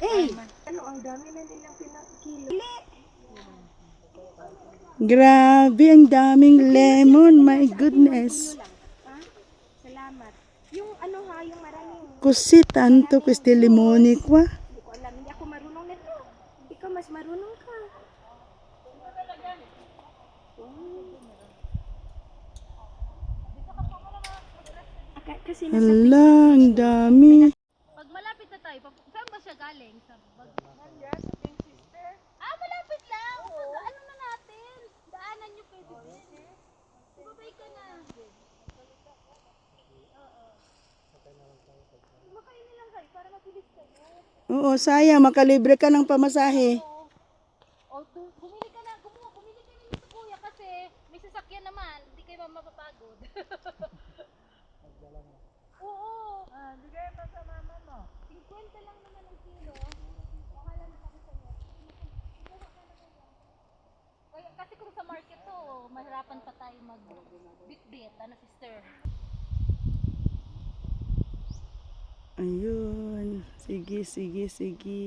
Eh, Ano, ang dami na nilang pinakilo. grabe ang daming lemon. My goodness. Salamat. Yung ano ha, yung maraming, Kusi tanto este limoni kwa. hindi ko alam, hindi ako marunong nito. Ikaw mas marunong ka. Kasi Hala, ang dami. Pag malapit na tayo, ba siya galing? Sa bag... Ah, malapit lang! Pag, ano na natin? Daanan niyo pwede din. Babay ka na. Oo. Makain na lang kayo para mabilis kayo. Oo, sayang. Makalibre ka ng pamasahe. O, tu- bumili ka na, gumawa, bumili ka na nito kuya kasi may sasakyan naman, hindi kayo mapapagod. Oo. Ah, hindi kayo pa sa mama mo. 50 lang naman ang kilo. Baka lang kami sa inyo. Kaya, kasi kung sa market to, mahirapan pa tayo mag bit-bit, ano sister? Ayun. Sige, sige, sige.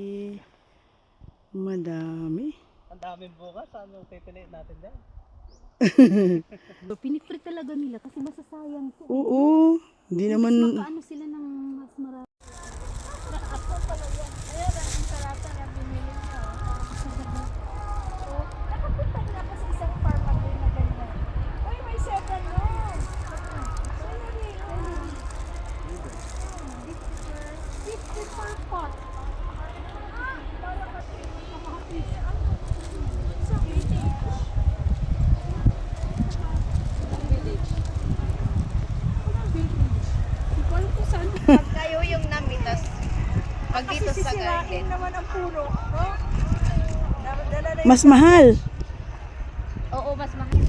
Madami. Ang daming bukas. Ano pipiliin natin dyan? Pinifrit talaga nila kasi masasayang to. Oo. Hindi naman... Sila ng mas marami? Nakapunta na ako sa isang farm again na ganyan. Uy, may second one. Celery, celery. Fifty per pot. So, Pag kayo yung namitas, pag dito sa garden. naman ang puro. No? Na Mas mahal. Oo, mas mahal.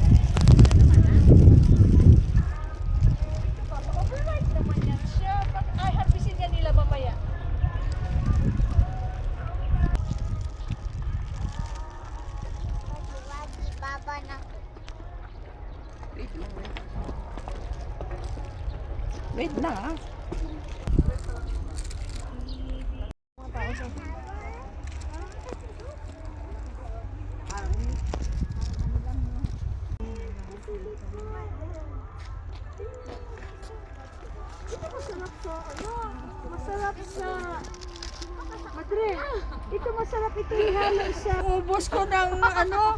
Overripe naman yan siya. Pag ay, harvestin yan nila mamaya. Wait na ah. Ito masarap sa, ano, masarap sa, Madre, ito masarap ito ihalo sa, ubos ko ng, ano,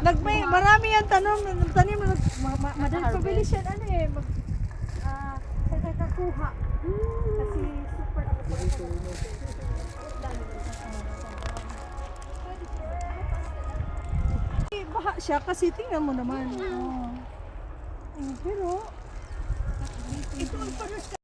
nagmay, marami yan tanong, tanim, ma, ma, madali pabilis yan, ano eh, mag, ah, kakakuha. Kasi Eh, Baha siya kasi tingnan mo naman. Oh. Oh, pero ito ang pares